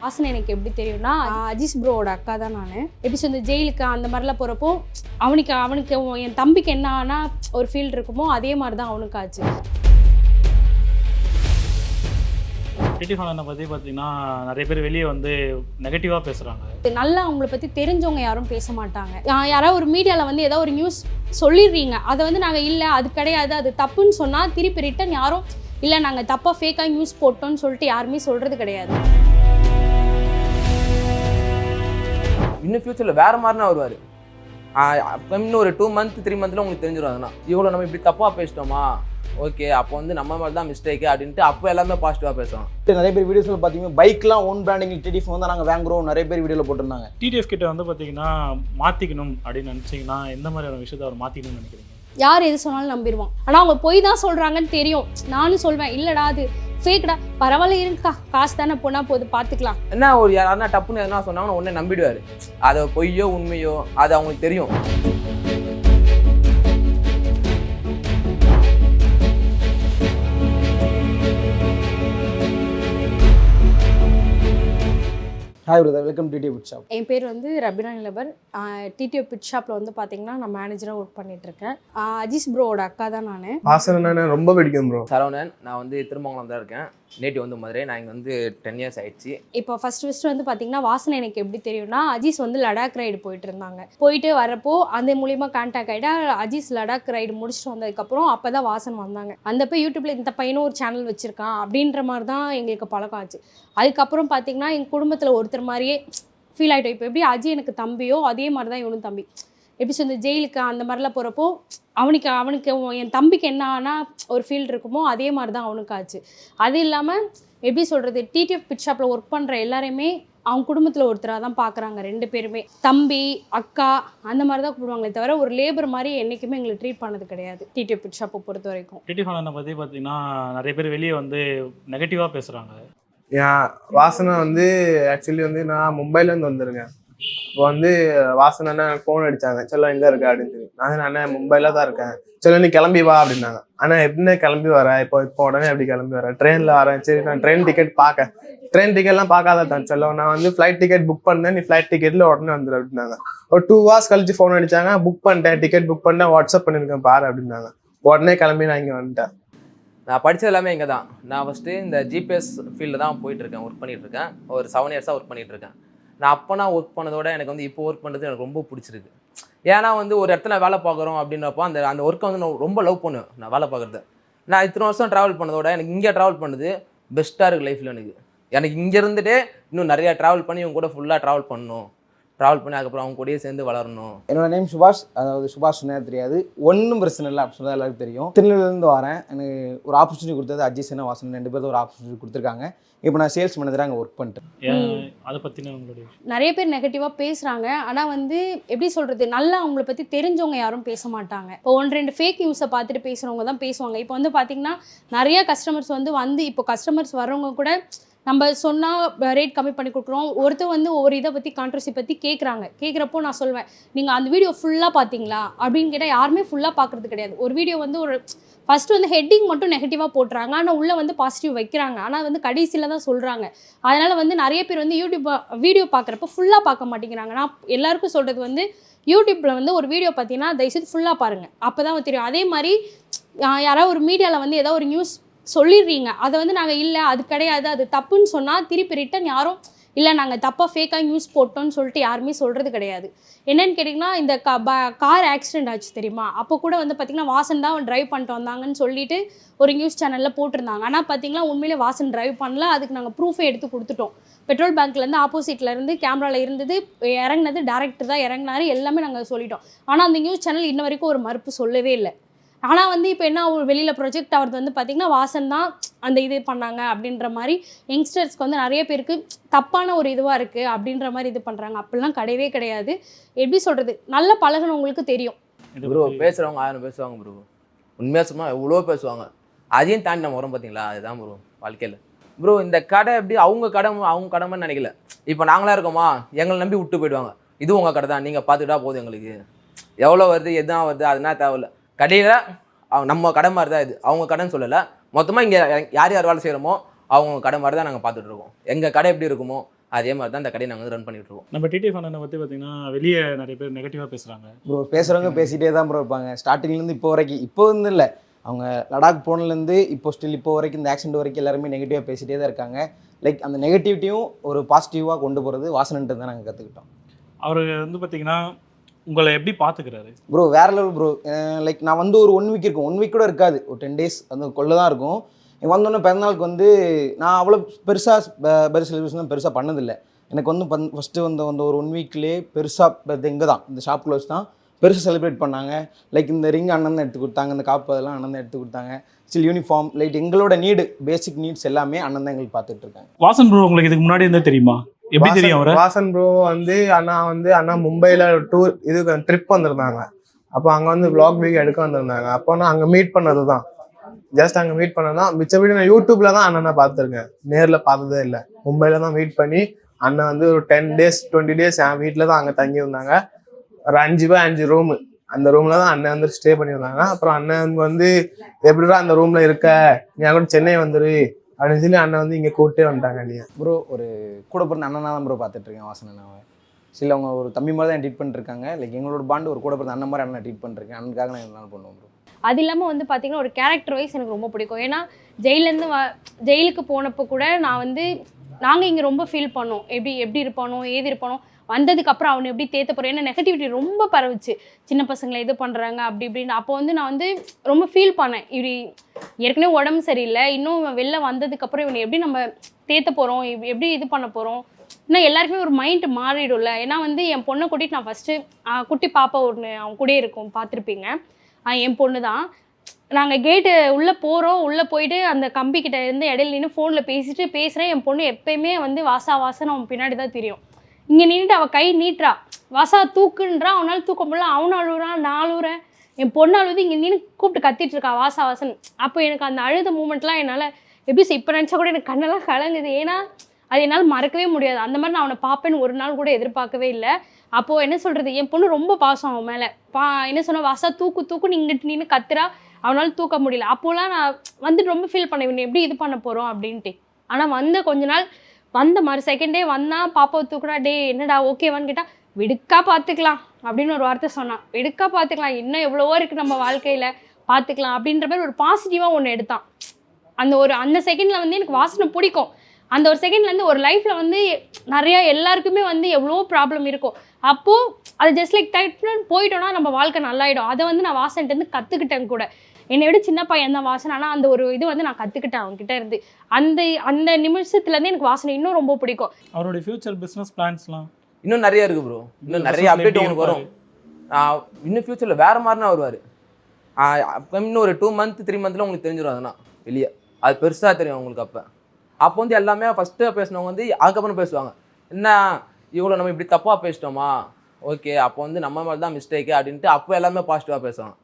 வாசனை எனக்கு எப்படி தெரியும்னா அஜீஸ் ப்ரோவோட அக்கா தான் நான். எப்படி சொல்ல ஜெயிலுக்கு அந்த மாதிரிலாம் போகிறப்போ அவனுக்கு அவனுக்கு என் தம்பிக்கு என்ன ஆனா ஒரு ஃபீல்டு இருக்குமோ அதே மாதிரி தான் அவனுக்கு ஆச்சு டிடி ஃபாலனை பற்றி பார்த்தீங்கன்னா நிறைய பேர் வெளியே வந்து நெகட்டிவாக பேசுகிறாங்க நல்லா அவங்கள பற்றி தெரிஞ்சவங்க யாரும் பேச மாட்டாங்க. யாராவது ஒரு மீடியாவில் வந்து ஏதோ ஒரு நியூஸ் சொல்லிடுறீங்க அதை வந்து நாங்கள் இல்லை அது கிடையாது அது தப்புன்னு சொன்னால் திருப்பி ரிட்டன் யாரும் இல்லை நாங்கள் தப்பாக ஃபேக்காக நியூஸ் போட்டோம்னு சொல்லிட்டு யாருமே சொல்கிறது கிடையாது. இன்னும் ஃபியூச்சரில் வேறு மாதிரினா வருவார். இன்னும் ஒரு டூ மந்த் த்ரீ மந்த்தில் உங்களுக்கு தெரிஞ்சிடும் அதெல்லாம். இவ்வளோ நம்ம இப்படி தப்பாக பேசிட்டோமா? ஓகே அப்போ வந்து நம்ம மாதிரி தான் மிஸ்டேக்கு அப்படின்ட்டு அப்போ எல்லாமே பாசிட்டிவாக பேசுவோம் நிறைய பேர் வீடியோஸ்ல பார்த்தீங்கன்னா பைக்லாம் ஓன் பிராண்டிங் டிடிஎஃப் வந்து நாங்கள் வாங்குறோம். நிறைய பேர் வீடியோவில் போட்டிருந்தாங்க. டிடிஎஃப் கிட்ட வந்து பார்த்தீங்கன்னா மாற்றிக்கணும் அப்படின்னு நினச்சிங்கன்னா எந்த மாதிரியான விஷயத்தை அவர் மாற்றிக்கணும்னு நினைக்கிறீங்க? யார் எது சொன்னாலும் நம்பிடுவான். ஆனால் அவங்க பொய் தான் சொல்கிறாங்கன்னு தெரியும். நானும் சொல்வேன் இல்லைடா அது ஃபேக்டா பரவாயில்ல இருக்கா காசு தானே போனால் போது பார்த்துக்கலாம் என்ன ஒரு யாராவது டப்புன்னு எதனா சொன்னாங்கன்னா உடனே நம்பிடுவார். அதை பொய்யோ உண்மையோ அது அவங்களுக்கு தெரியும். Hi brother welcome DD food shop என் பேர் வந்து ரபினா நிலபர் டிடிஓ பிட் ஷாப்பில் வந்து பார்த்தீங்கன்னா நான் மேனேஜராக ஒர்க் பண்ணிகிட்ருக்கேன் அஜீஸ் ப்ரோவோட அக்கா தான் நான். ரொம்ப பிடிக்கும் ப்ரோ சரவணன். நான் வந்து திருமங்கலம் தான் இருக்கேன். நேட்டிவ் வந்து மதுரை நான் இங்கே வந்து டென் இயர்ஸ் ஆயிடுச்சு. இப்போ ஃபர்ஸ்ட் ஃபர்ஸ்ட் வந்து பார்த்தீங்கன்னா வாசனை எனக்கு எப்படி தெரியும்னா அஜீஸ் வந்து லடாக் ரைடு போயிட்டு இருந்தாங்க. போயிட்டு வரப்போ அந்த மூலியமாக கான்டாக்ட் ஆகிட்டா அஜீஸ் லடாக் ரைடு முடிச்சுட்டு வந்ததுக்கப்புறம் அப்போ தான் வாசன் வந்தாங்க. அந்தப்போ யூடியூப்ல இந்த பையனும் ஒரு சேனல் வச்சிருக்கான் அப்படின்ற மாதிரி தான் எங்களுக்கு பழக்கம் ஆச்சு. அதுக்கப்புறம் பார்த்தீங்கன்னா எங்கள் குடும்பத்தில் ஒருத்தர் மாதிரியே ஃபீல் ஆகிட்டோம் இப்போ எப்படி அஜய் எனக்கு தம்பியோ அதே மாதிரி தான் இவனும் தம்பி. எப்படி சொல்ல ஜெயிலுக்கு அந்த மாதிரிலாம் போகிறப்போ அவனுக்கு அவனுக்கு என் தம்பிக்கு என்ன ஆனா ஒரு ஃபீல்டு இருக்குமோ அதே மாதிரி தான் அவனுக்கு ஆச்சு. அது இல்லாமல் எப்படி சொல்கிறது டிடிஎஃப் பிட் ஷாப்பில் ஒர்க் பண்ணுற எல்லாரையுமே அவங்க குடும்பத்தில் ஒருத்தராக தான் பார்க்குறாங்க ரெண்டு பேருமே. தம்பி அக்கா அந்த மாதிரி தான் கூப்பிடுவாங்களே தவிர ஒரு லேபர் மாதிரி என்றைக்குமே எங்களை ட்ரீட் பண்ணது கிடையாது டிடிஎஃப் பிட் ஷாப்பை பொறுத்த வரைக்கும். டிடி ஃபாலனை பற்றி பார்த்தீங்கன்னா நிறைய பேர் வெளியே வந்து நெகட்டிவாக பேசுகிறாங்க என் வாசனை வந்து ஆக்சுவலி வந்து நான் மும்பைலேருந்து வந்திருக்கேன். இப்போ வந்து வாசன் அண்ணன் ஃபோன் அடிச்சாங்க. சொல்ல எங்க இருக்க அப்படின்னு சொல்லி. நான் அண்ணன் மும்பைல தான் இருக்கேன். சொல்ல நீ கிளம்பி வா அப்படின்னாங்க. அண்ணா எப்படி கிளம்பி வர? இப்போ இப்போ உடனே எப்படி கிளம்பி வர? ட்ரெயின்ல வரேன் சரி நான் ட்ரெயின் டிக்கெட் பார்க்க ட்ரெயின் டிக்கெட்லாம் பார்க்காத தான். சொல்ல நான் வந்து ஃப்ளைட் டிக்கெட் புக் பண்ணேன். நீ ஃப்ளைட் டிக்கெட்ல உடனே வந்துடு அப்படின்னாங்க. ஒரு டூ ஹவர்ஸ் கழிச்சு ஃபோன் அடிச்சாங்க. புக் பண்ணிட்டேன் டிக்கெட் புக் பண்ணேன் வாட்ஸ்அப் பண்ணியிருக்கேன் பாரு அப்படின்னாங்க. உடனே கிளம்பி நான் இங்கே வந்துட்டேன். நான் படித்தது எல்லாமே இங்கே தான் நான் ஃபஸ்ட்டு இந்த ஜிபிஎஸ் ஃபீல்டு தான் போயிட்டுருக்கேன் ஒர்க் பண்ணிகிட்ருக்கேன் ஒரு செவன் இயர்ஸாக ஒர்க் பண்ணிகிட்ருக்கேன் நான் அப்போ நான் ஒர்க் பண்ணதோட எனக்கு வந்து இப்போ ஒர்க் பண்ணுறது எனக்கு ரொம்ப பிடிச்சிருக்கு. ஏன்னா வந்து ஒரு இடத்துல வேலை பார்க்குறோம் அப்படின்றப்போ அந்த அந்த ஒர்க்கை வந்து நான் ரொம்ப லவ் பண்ணுவேன் நான் வேலை பார்க்குறது. நான் இத்தனை வருஷம் ட்ராவல் பண்ணதோட எனக்கு இங்கே ட்ராவல் பண்ணது பெஸ்ட்டாக இருக்குது லைஃப்பில் எனக்கு. எனக்கு இங்கே இருந்துகிட்டே இன்னும் நிறையா ட்ராவல் பண்ணி இவங்க கூட ஃபுல்லாக ட்ராவல் பண்ணணும். ட்ராவல் பண்ணி அதுக்கப்புறம் அவங்க கூடயே சேர்ந்து வளரணும். என்னோட நேம் சுபாஷ். அதாவது சுபாஷ் தெரியாது. ஒன்றும் பிரச்சனை இல்லை அப்படின்னு சொன்னா எல்லாருக்கும் தெரியும். திருநெல்வேலிருந்து வரேன். எனக்கு ஒரு ஆப்பர்ச்சுனிட்டி கொடுத்தது அஜய் சேனா வாசன். ரெண்டு பேரும் ஒரு ஆப்பர்ச்சுனிட்டி கொடுத்துருக்காங்க. இப்போ நான் சேல்ஸ் மேனேஜராக அங்கே ஒர்க் பண்ணிட்டேன் அதை பற்றின உங்களுடைய நிறைய பேர் நெகட்டிவாக பேசுகிறாங்க ஆனால் வந்து எப்படி சொல்கிறது நல்லா அவங்கள பற்றி தெரிஞ்சவங்க யாரும் பேச மாட்டாங்க. இப்போ ஒன்று ரெண்டு ஃபேக் நியூஸை பார்த்துட்டு பேசுகிறவங்க தான் பேசுவாங்க. இப்போ வந்து பார்த்திங்கன்னா நிறைய கஸ்டமர்ஸ் வந்து வந்து இப்போ கஸ்டமர்ஸ் வர்றவங்க கூட நம்ம சொன்னால் ரேட் கம்மி பண்ணி கொடுக்குறோம். ஒருத்தர் வந்து ஒவ்வொரு இதை பற்றி கான்ட்ரவர்சி பற்றி கேட்குறாங்க கேட்குறப்போ நான் சொல்வேன் நீங்கள் அந்த வீடியோ ஃபுல்லாக பார்த்தீங்களா? அப்படின்னு கேட்டால் யாருமே ஃபுல்லாக பார்க்குறது கிடையாது. ஒரு வீடியோ வந்து ஒரு ஃபஸ்ட்டு வந்து ஹெட்டிங் மட்டும் நெகட்டிவாக போட்டுறாங்க. ஆனால் உள்ளே வந்து பாசிட்டிவ் வைக்கிறாங்க. ஆனால் வந்து கடைசியில் தான் சொல்கிறாங்க அதனால் வந்து நிறைய பேர் வந்து யூடியூப் வீடியோ பார்க்குறப்ப ஃபுல்லாக பார்க்க மாட்டேங்கிறாங்க. நான் எல்லாருக்கும் சொல்கிறது வந்து யூடியூப்பில் வந்து ஒரு வீடியோ பார்த்தீங்கன்னா தயவுசெய்து ஃபுல்லாக பாருங்கள் அப்போ தான் தெரியும். அதே மாதிரி யாராவது ஒரு மீடியாவில் வந்து ஏதோ ஒரு நியூஸ் சொல்லிடுறீங்க. அதை வந்து நாங்கள் இல்லை அது கிடையாது அது தப்புன்னு சொன்னால் திருப்பி ரிட்டன் யாரும் இல்லை நாங்கள் தப்பாக ஃபேக்காக நியூஸ் போட்டோம்னு சொல்லிட்டு யாருமே சொல்கிறது கிடையாது. என்னன்னு கேட்டிங்கன்னா இந்த கா கார் ஆக்சிடென்ட் ஆச்சு தெரியுமா? அப்போ கூட வந்து பார்த்திங்கன்னா வாசன் தான் டிரைவ் பண்ணிட்டு வந்தாங்கன்னு சொல்லிட்டு ஒரு நியூஸ் சேனலில் போட்டிருந்தாங்க. ஆனால் பார்த்தீங்கன்னா உண்மையிலே வாசன் டிரைவ் பண்ணல. அதுக்கு நாங்கள் ப்ரூஃபே எடுத்து கொடுத்துட்டோம். பெட்ரோல் பேங்க்லேருந்து ஆப்போசிட்லேருந்து கேமராவில் இருந்தது இறங்குனது டேரக்டர் தான் இறங்குனாரு எல்லாமே நாங்கள் சொல்லிட்டோம். ஆனால் அந்த நியூஸ் சேனல் இன்ன வரைக்கும் ஒரு மறுப்பு சொல்லவே இல்லை. ஆனால் வந்து இப்போ என்ன ஒரு வெளியில் ப்ரொஜெக்ட் ஆகிறது வந்து பார்த்திங்கன்னா வாசன் தான் அந்த இது பண்ணாங்க அப்படின்ற மாதிரி யங்ஸ்டர்ஸ்க்கு வந்து நிறைய பேருக்கு தப்பான ஒரு இதுவாக இருக்குது அப்படின்ற மாதிரி இது பண்ணுறாங்க அப்படிலாம் கிடையவே கிடையாது. எப்படி சொல்கிறது நல்ல பழகுனவங்களுக்கு தெரியும். ப்ரோ பேசுகிறவங்க ஆயிரம் பேசுவாங்க ப்ரோ உண்மையாக சும்மா எவ்வளோ பேசுவாங்க. அதையும் தாண்டி நம்ம வரோம் பார்த்தீங்களா அதுதான் ப்ரோ வாழ்க்கையில். ப்ரோ இந்த கடை எப்படி அவங்க கடமை அவங்க கடமைன்னு நினைக்கல. இப்போ நாங்களா இருக்கோமா? எங்களை நம்பி விட்டு போயிடுவாங்க. இது உங்கள் கடை தான். நீங்கள் பார்த்துக்கிட்டா போதும் எங்களுக்கு. எவ்வளோ வருது எதுனா வருது அதெல்லாம் தேவையில்ல. கடையில் நம்ம கடை மாதிரி தான் இது. அவங்க கடைன்னு சொல்லலை. மொத்தமாக இங்கே யார் யார் வேலை செய்கிறோமோ அவங்க கடை மாதிரி தான் நாங்கள் பார்த்துட்டு இருக்கோம். எங்கள் கடை எப்படி இருக்குமோ அதே மாதிரி தான் இந்த கடையை நாங்கள் வந்து ரன் பண்ணிட்டு இருக்கோம். நம்ம டிடிஎஃப் அண்ணனை பற்றி பார்த்தீங்கன்னா வெளியே நிறைய பேர் நெகட்டிவாக பேசுகிறாங்க ப்ரோ பேசுகிறவங்க பேசிகிட்டே தான் ப்ரோ இருப்பாங்க. ஸ்டார்டிங்லேருந்து இப்போ வரைக்கும். இப்போ வந்து இல்லை. அவங்க லடாக் போனதுலேருந்து இப்போ ஸ்டில் இப்போ வரைக்கும் இந்த ஆக்சிடென்ட் வரைக்கும் எல்லாருமே நெகட்டிவாக பேசிகிட்டே தான் இருக்காங்க. லைக் அந்த நெகட்டிவிட்டியும் ஒரு பாசிட்டிவாக கொண்டு போகிறது வாசனன்ட்டு தான் நாங்கள் கற்றுக்கிட்டோம் அவர் வந்து பார்த்தீங்கன்னா உங்களை எப்படி பார்த்துக்கிறாரு ப்ரோ வேற லெவல் ப்ரோ லைக் நான் வந்து ஒரு ஒன் வீக் இருக்கும். ஒன் வீக் கூட இருக்காது. ஒரு டென் டேஸ் அந்த கொள்ள தான் இருக்கும். வந்தோடனே பிறந்தநாளுக்கு வந்து நான் அவ்வளோ பெருசாக பர்த்டே செலிப்ரேஷன் பெருசாக பண்ணதில்லை. எனக்கு வந்து பன் ஃபஸ்ட்டு வந்த அந்த ஒரு ஒன் வீக்லேயே பெருசாக இங்கே தான். இந்த ஷாப் க்ளோஸ் தான். பெருசாக செலிப்ரேட் பண்ணாங்க. லைக் இந்த ரிங் அண்ணன் எடுத்து கொடுத்தாங்க. இந்த காப்பு அதெல்லாம் அண்ணன் எடுத்து கொடுத்தாங்க. ஸ்டில் யூனிஃபார்ம் லைக் எங்களோட நீடு பேசிக் நீட்ஸ் எல்லாமே அண்ணன் தான் எங்களுக்கு பார்த்துட்டு இருக்காங்க. வாசன் ப்ரோ உங்களுக்கு இதுக்கு முன்னாடி இருந்தே தெரியுமா? எப்படி தெரியும் அவரை? வாசன் ப்ரோ வந்து அண்ணா வந்து அண்ணா மும்பைல டூர் இதுக்கு ட்ரிப் வந்திருந்தாங்க. அப்போ அங்கே வந்து vlog வீடியோ எடுக்க வந்திருந்தாங்க. அப்போ நான் அங்கே மீட் பண்ணது தான் ஜஸ்ட் அங்கே மீட் பண்ணது தான் மிச்சபடி நான் யூடியூப்ல தான் அண்ணனை பார்த்துருக்கேன். நேரில் பார்த்ததே இல்லை. மும்பைல தான் மீட் பண்ணி அண்ணன் வந்து ஒரு டென் டேஸ் டுவெண்ட்டி டேஸ் என் வீட்டில் தான் அங்கே தங்கி இருந்தாங்க ஒரு அஞ்சு பை அஞ்சு ரூமு அந்த ரூம்ல தான் அண்ணன் வந்து ஸ்டே பண்ணியிருந்தாங்க. அப்புறம் அண்ணன் வந்து எப்படிடா அந்த ரூம்ல இருக்க? நீ கூட சென்னை வந்துரு. அப்படின்னு சொல்லி அண்ணன் வந்து இங்கே கூப்பிட்டே வந்துட்டாங்க நீ ப்ரோ ஒரு கூட பிறந்த அண்ணனா தான் ப்ரோ பார்த்துட்டு இருக்கேன் வாசன் அண்ணாவை சில அவங்க ஒரு தம்பி மாதிரி தான் ட்ரீட் பண்ணிருக்காங்க லைக் எங்களோட பாண்டு ஒரு கூட பிறந்த அண்ணன் மாதிரி அண்ணன் ட்ரீட் பண்ணிருக்கேன் அண்ணனுக்காக நான் என்னாலும் பண்ணுவோம் ப்ரோ அது இல்லாமல் வந்து பார்த்தீங்கன்னா ஒரு கேரக்டர் வைஸ் எனக்கு ரொம்ப பிடிக்கும். ஏன்னா ஜெயிலேருந்து வ ஜெயிலுக்கு போனப்போ கூட நான் வந்து நாங்கள் இங்கே ரொம்ப ஃபீல் பண்ணோம். எப்படி எப்படி இருப்பானோ ஏது இருப்பானோ வந்ததுக்கப்புறம் அவனை எப்படி தேத்த போகிறோம் ஏன்னா நெகட்டிவிட்டி ரொம்ப பரவுச்சு. சின்ன பசங்களை இது பண்ணுறாங்க அப்படி இப்படின்னு. அப்போ வந்து நான் வந்து ரொம்ப ஃபீல் பண்ணேன். இப்படி ஏற்கனவே உடம்பு சரியில்லை. இன்னும் இவன் வெளில வந்ததுக்கப்புறம் இவனை எப்படி நம்ம தேத்த போகிறோம் எப்படி இது பண்ண போகிறோம் இன்னும் எல்லாருக்குமே ஒரு மைண்ட் மாறிடும்ல. ஏன்னா வந்து என் பொண்ணை கூட்டிகிட்டு நான் ஃபஸ்ட்டு குட்டி பாப்பா ஒன்று அவன் கூடயே இருக்கும். பார்த்துருப்பீங்க. என் பொண்ணு தான் நாங்கள் கேட்டு உள்ளே போகிறோம் உள்ளே போயிட்டு அந்த கம்பி கிட்ட இருந்து இடையில நின்று ஃபோனில் பேசிட்டு பேசுகிறேன் என் பொண்ணு எப்பயுமே வந்து வாசா வாசன்னு அவன் பின்னாடி தான் தெரியும். இங்கே நின்றுட்டு அவள் கை நீட்டுறா. வாசா தூக்குன்றா அவனால் தூக்க முடியல அவன் அழுகுறான் நான் அழுகுறேன் என் பொண்ணு அழுது இங்கே நின்று கூப்பிட்டு கத்திட்டு இருக்கா வாசா வாசன் அப்போ எனக்கு அந்த அழுத மூமெண்ட்லாம் என்னால் எப்படி இப்போ நினச்சா கூட எனக்கு கண்ணெல்லாம் கலங்குது. ஏன்னா அது என்னால் மறக்கவே முடியாது. அந்த மாதிரி நான் அவனை பார்ப்பேன்னு ஒரு நாள் கூட எதிர்பார்க்கவே இல்லை. அப்போது என்ன சொல்கிறது என் பொண்ணு ரொம்ப பாசம் அவன் மேலே. பா என்ன சொன்ன வாசா தூக்கு தூக்கு இங்கிட்டு நின்று கத்துறா அவனால் தூக்க முடியல. அப்போலாம் நான் வந்துட்டு ரொம்ப ஃபீல் பண்ணேன் இவனை எப்படி இது பண்ண போகிறோம் அப்படின்ட்டு. ஆனால் வந்த கொஞ்ச நாள் வந்த மாதிரி செகண்டே வந்தான் பாப்பாவை தூக்குனா டே என்னடா ஓகேவான்னு கேட்டால் விடுக்கா பார்த்துக்கலாம் அப்படின்னு ஒரு வார்த்தை சொன்னான். விடுக்கா பார்த்துக்கலாம் இன்னும் எவ்வளவோ இருக்குது நம்ம வாழ்க்கையில் பார்த்துக்கலாம் அப்படின்ற மாதிரி ஒரு பாசிட்டிவாக ஒன்று எடுத்தான். அந்த ஒரு அந்த செகண்டில் வந்து எனக்கு வாசனை பிடிக்கும். அந்த ஒரு செகண்ட்லேருந்து ஒரு லைஃப்பில் வந்து நிறையா எல்லாருக்குமே வந்து எவ்வளோ ப்ராப்ளம் இருக்கும். அப்போது அது ஜஸ்ட் லைக் டைட்னு போயிட்டோன்னா நம்ம வாழ்க்கை நல்லாயிடும். அதை வந்து நான் வாசன்ட்டு கற்றுக்கிட்டேன் கூட. என்னை விட சின்ன பையன் தான் வாசனை. ஆனால் அந்த ஒரு இது வந்து நான் கற்றுக்கிட்டேன் அவன்கிட்ட இருந்து. அந்த அந்த நிமிஷத்துலேருந்து எனக்கு வாசனை இன்னும் ரொம்ப பிடிக்கும். அவருடைய ஃபியூச்சர் பிஸ்னஸ் பிளான்ஸ்லாம் இன்னும் நிறைய இருக்கு ப்ரோ இன்னும் நிறைய அப்டேட் உங்களுக்கு வரும். ஆஹ் இன்னும் ஃபியூச்சரில் வேற மாதிரினா வருவார். இன்னும் ஒரு டூ மந்த் த்ரீ மந்த்தில் உங்களுக்கு தெரிஞ்சிடும் அதெல்லாம் வெளியே. அது பெருசாக தெரியும் உங்களுக்கு அப்போ. அப்போ வந்து எல்லாமே ஃபஸ்ட்டு பேசினவங்க வந்து அதுக்கப்புறம் பேசுவாங்க. என்ன இவ்வளோ நம்ம இப்படி தப்பாக பேசிட்டோமா? ஓகே அப்போ வந்து நம்ம மேலே தான் மிஸ்டேக்கு அப்படின்ட்டு அப்போ எல்லாமே பாசிட்டிவாக பேசுவாங்க.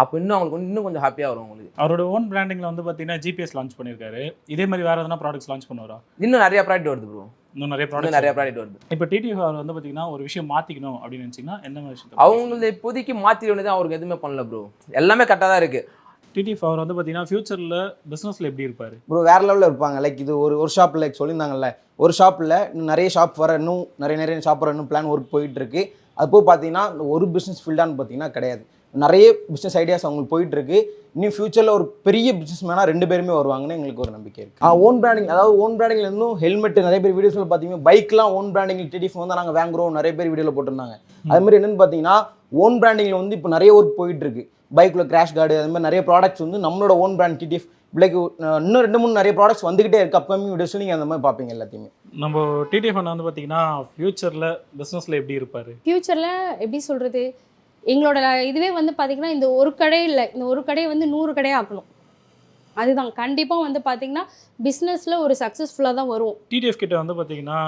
அப்போ இன்னும் அவங்களுக்கு வந்து இன்னும் கொஞ்சம் ஹாப்பியாக வரும் உங்களுக்கு அவரோட ஓன் பிராண்டிங்கில் வந்து பார்த்தீங்கன்னா ஜிபிஎஸ் லான்ச் பண்ணியிருக்காரு இதே மாதிரி வேறு எதனா ப்ராடக்ட்ஸ் லான்ச் பண்ணுவாரா? இன்னும் நிறைய ப்ராடக்ட் வருது ப்ரோ இன்னும் நிறைய ப்ராடக்ட் நிறைய ப்ராடக்ட் வருது. இப்போ டிடிஎஃப் அவர் வந்து பார்த்தீங்கன்னா ஒரு விஷயம் மாற்றிக்கணும் அப்படின்னு நினச்சிங்கன்னா என்ன மாதிரி விஷயத்தை அவங்கள இப்போதைக்கு மாற்றி வேண்டியது அவருக்கு எதுவுமே பண்ணல ப்ரோ எல்லாமே கரெக்டாக தான் இருக்குது டிடிஎஃப் அவர் வந்து பார்த்தீங்கன்னா ஃபியூச்சரில் பிஸ்னஸில் எப்படி இருப்பார்? ப்ரோ வேற லெவலில் இருப்பாங்க. லைக் இது ஒரு ஒரு ஷாப்பில் லைக் சொல்லியிருந்தாங்கல்ல ஒரு ஷாப்பில் இன்னும் நிறைய ஷாப் வர இன்னும் நிறைய நிறைய ஷாப் வர இன்னும் பிளான் ஒர்க் போயிட்டு இருக்கு. அது போய் பார்த்தீங்கன்னா ஒரு பிஸ்னஸ் ஃபீல்டான்னு பார்த்தீங்கன்னா கிடையாது. நிறைய பிஸ்னஸ் ஐடியாஸ் அவங்களுக்கு போயிட்டு இருக்கு இன்னும் ஃபியூச்சரில் ஒரு பெரிய பிஸ்னஸ் மேனாக ரெண்டு பேருமே வருவாங்கன்னு எங்களுக்கு ஒரு நம்பிக்கை இருக்கு. ஆ ஓன் பிராண்டிங் அதாவது ஓன் பிராண்டிங்ல இருந்தும் ஹெல்மெட் நிறைய பேர் வீடியோஸில் பார்த்தீங்கன்னா பைக்லாம் ஓன் பிராண்டிங் டிடிஎஃப் வந்து நாங்கள் வாங்குறோம் நிறைய பேர் வீடியோவில் போட்டிருந்தாங்க. அது மாதிரி என்னன்னு பார்த்தீங்கன்னா ஓன் பிராண்டிங்கில் வந்து இப்போ நிறைய ஒர்க் போயிட்டு இருக்கு பைக்கில் கிராஷ் கார்டு அது மாதிரி நிறைய ப்ராடக்ட்ஸ் வந்து நம்மளோட ஓன் பிராண்ட் டிடிஎஃப் லைக் இன்னும் ரெண்டு மூணு நிறைய ப்ராடக்ட்ஸ் வந்துகிட்டே இருக்கு அப்கமிங் வீடியோஸில் நீங்கள் அந்த மாதிரி பார்ப்பீங்க எல்லாத்தையுமே. நம்ம டிடிஎஃப் அண்ணா வந்து பார்த்தீங்கன்னா ஃபியூச்சரில் பிஸ்னஸில் எப்படி இருப்பார்? ஃப்யூச்சரில் எப்படி சொல்கிறது எங்களோட இதுவே வந்து பார்த்திங்கன்னா இந்த ஒரு கடை இல்லை. இந்த ஒரு கடையை வந்து நூறு கடையாக ஆக்கணும். அதுதான். கண்டிப்பாக வந்து பார்த்திங்கன்னா பிஸ்னஸில் ஒரு சக்ஸஸ்ஃபுல்லாக தான் வரும். டிடிஎஃப் கிட்ட வந்து பார்த்தீங்கன்னா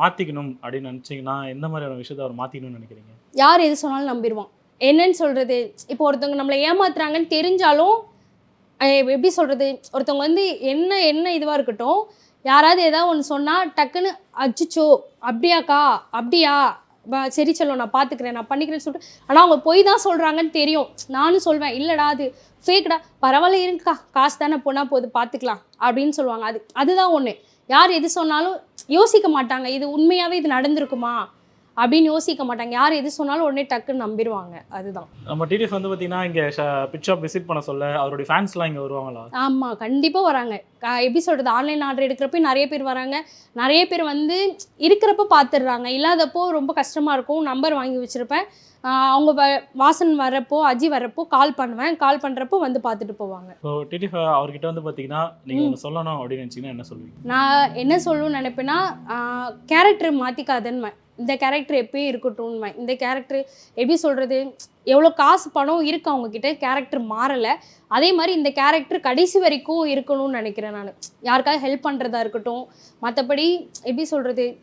மாற்றிக்கணும் அப்படின்னு நினச்சிங்கன்னா எந்த மாதிரியான விஷயத்தை அவர் மாற்றிக்கணும்னு நினைக்கிறீங்க? யார் எது சொன்னாலும் நம்பிடுவான் என்னன்னு சொல்கிறது இப்போ ஒருத்தவங்க நம்மளை ஏமாத்துறாங்கன்னு தெரிஞ்சாலும் எப்படி சொல்கிறது ஒருத்தவங்க வந்து என்ன என்ன இதுவாக இருக்கட்டும் யாராவது ஏதாவது ஒன்று சொன்னால் டக்குன்னு அச்சிச்சோ அப்படியாக்கா அப்படியா சரி செல்லும் நான் பார்த்துக்கிறேன் நான் பண்ணிக்கிறேன்னு சொல்லிட்டு. ஆனால் அவங்க பொய் தான் சொல்கிறாங்கன்னு தெரியும். நானும் சொல்வேன் இல்லைடா அது ஃபேக்டா பரவாயில்ல இருங்கக்கா காசு தானே போனால் போது பார்த்துக்கலாம் அப்படின்னு சொல்லுவாங்க. அது அதுதான் ஒன்று யார் எது சொன்னாலும் யோசிக்க மாட்டாங்க இது உண்மையாகவே இது நடந்திருக்குமா அப்படின்னு யோசிக்க மாட்டாங்க. யார் எது சொன்னாலும் உடனே டக்குன்னு நம்பிடுவாங்க. அதுதான். நம்ம டிடிஎஃப் வந்து பார்த்தீங்கன்னா இங்கே ஷாப் விசிட் பண்ண சொல்ல அவருடைய ஃபேன்ஸ்லாம் இங்கே வருவாங்களா? ஆமாம் கண்டிப்பாக வராங்க. எப்படி சொல்கிறது ஆன்லைன் ஆர்டர் எடுக்கிறப்ப நிறைய பேர் வராங்க. நிறைய பேர் வந்து இருக்கிறப்ப பார்த்துடுறாங்க இல்லாதப்போ ரொம்ப கஷ்டமாக இருக்கும். நம்பர் வாங்கி வச்சுருப்பேன். அவங்க வ வாசன் வரப்போ அஜி வரப்போ கால் பண்ணுவேன். கால் பண்ணுறப்போ வந்து பார்த்துட்டு போவாங்க. ஸோ டிடிஎஃப் அவர்கிட்ட வந்து பார்த்தீங்கன்னா நீங்கள் ஒன்று சொல்லணும் அப்படின்னு நினச்சிங்கன்னா என்ன சொல்லுவீங்க? நான் என்ன சொல்லணும்னு நினைப்பேன்னா கேரக்டர் மாற்றிக்காதன்மை இந்த கேரக்டர் எப்பயும் இருக்கட்டும்னு இந்த கேரக்டர் எப்படி சொல்கிறது எவ்வளோ காசு பணம் இருக்குது அவங்கக்கிட்ட கேரக்டர் மாறலை. அதே மாதிரி இந்த கேரக்டர் கடைசி வரைக்கும் இருக்கணும்னு நினைக்கிறேன் நான். யாருக்காவது ஹெல்ப் பண்ணுறதா இருக்கட்டும் மற்றபடி எப்படி சொல்கிறது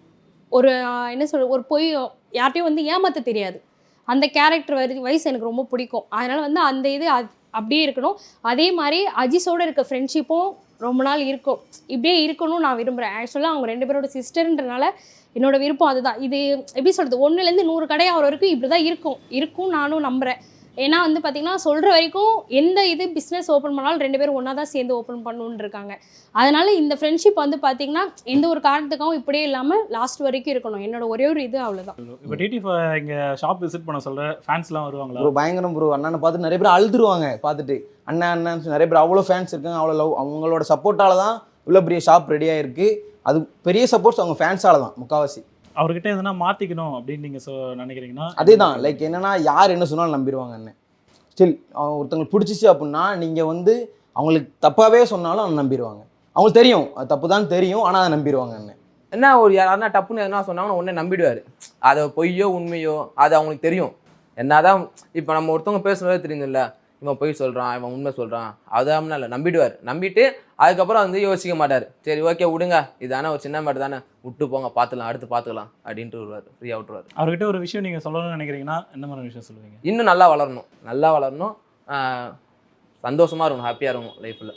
ஒரு என்ன சொல் ஒரு பொய் யார்கிட்டையும் வந்து ஏமாற்ற தெரியாது. அந்த கேரக்டர் வரி வைஸ் எனக்கு ரொம்ப பிடிக்கும். அதனால் வந்து அந்த இது அ- அப்படியே இருக்கணும். அதே மாதிரி அஜிஸோடு இருக்க ஃப்ரெண்ட்ஷிப்பும் ரொம்ப நாள் இருக்கும். இப்படியே இருக்கணும்னு நான் விரும்புகிறேன் ஆக்சுவலாக அவங்க ரெண்டு பேரோட சிஸ்டர்ன்றனால என்னோட விருப்பம் அதுதான். இது எப்படி சொல்கிறது ஒன்றுலேருந்து நூறு கடை ஆகிற வரைக்கும் இப்படி தான் இருக்கும். இருக்கும் நானும் நம்புகிறேன் ஏன்னா வந்து பார்த்திங்கன்னா சொல்கிற வரைக்கும் எந்த இது பிஸ்னஸ் ஓப்பன் பண்ணாலும் ரெண்டு பேரும் ஒன்றா தான் சேர்ந்து ஓப்பன் பண்ணணுன்னு இருக்காங்க. அதனால இந்த ஃப்ரெண்ட்ஷிப் வந்து பார்த்திங்கன்னா எந்த ஒரு காரணத்துக்காகவும் இப்படியே இல்லாமல் லாஸ்ட் வரைக்கும் இருக்கணும். என்னோட ஒரே ஒரு இது அவ்வளோதான் இப்போ டிடிஎஃப் இங்கே ஷாப் விசிட் பண்ண சொல்ல ஃபேன்ஸ்லாம் வருவாங்களா? ப்ரோ பயங்கரம் ப்ரோ அண்ணனை பார்த்து நிறைய பேர் அழுதுருவாங்க பார்த்துட்டு. அண்ணன் அண்ணன் நிறைய பேர் அவ்வளோ ஃபேன்ஸ் இருக்காங்க அவ்வளோ லவ் அவங்களோட சப்போர்ட்டால தான் இவ்வளோ பெரிய ஷாப் ரெடியாக இருக்குது அது பெரிய சப்போர்ட்ஸ் அவங்க ஃபேன்ஸால தான் முக்கால்வாசி அவர்கிட்ட எதனா மாற்றிக்கணும் அப்படின்னு நீங்கள் சொ நினைக்கிறீங்கன்னா அதே தான் லைக் என்னன்னா யார் என்ன சொன்னாலும் நம்பிடுவாங்க அண்ணன் ஸ்டில் ஒருத்தங்களுக்கு பிடிச்சிச்சு அப்படின்னா நீங்கள் வந்து அவங்களுக்கு தப்பாகவே சொன்னாலும் அவங்க நம்பிடுவாங்க. அவங்களுக்கு தெரியும் அது தப்பு தான் தெரியும் ஆனால் அதை நம்பிடுவாங்க அண்ணன் என்ன ஒரு யாருன்னா டப்புன்னு எதனா சொன்னாங்கன்னா உடனே நம்பிடுவார். அது பொய்யோ உண்மையோ அது அவங்களுக்கு தெரியும். என்னதான் இப்போ நம்ம ஒருத்தவங்க பேசுனதே தெரியுதுல்ல இவன் பொய் சொல்கிறான் இவன் உண்மை சொல்கிறான் அதான் இல்லை நம்பிடுவார். நம்பிட்டு அதுக்கப்புறம் வந்து யோசிக்க மாட்டார். சரி ஓகே விடுங்க. இதானே ஒரு சின்ன மேட்டு தானே. விட்டு போங்க பார்த்துக்கலாம் அடுத்து பார்த்துக்கலாம் அப்படின்ட்டு விடுவார் ஃப்ரீயாக விட்டுருவார். அவர்கிட்ட ஒரு விஷயம் நீங்கள் சொல்லணும்னு நினைக்கிறீங்கன்னா என்ன மாதிரி விஷயம் சொல்லுவீங்க? இன்னும் நல்லா வளரணும். நல்லா வளரணும். ஆஹ் சந்தோஷமா இருக்கணும் ஹாப்பியாக இருக்கணும் லைஃப்பில்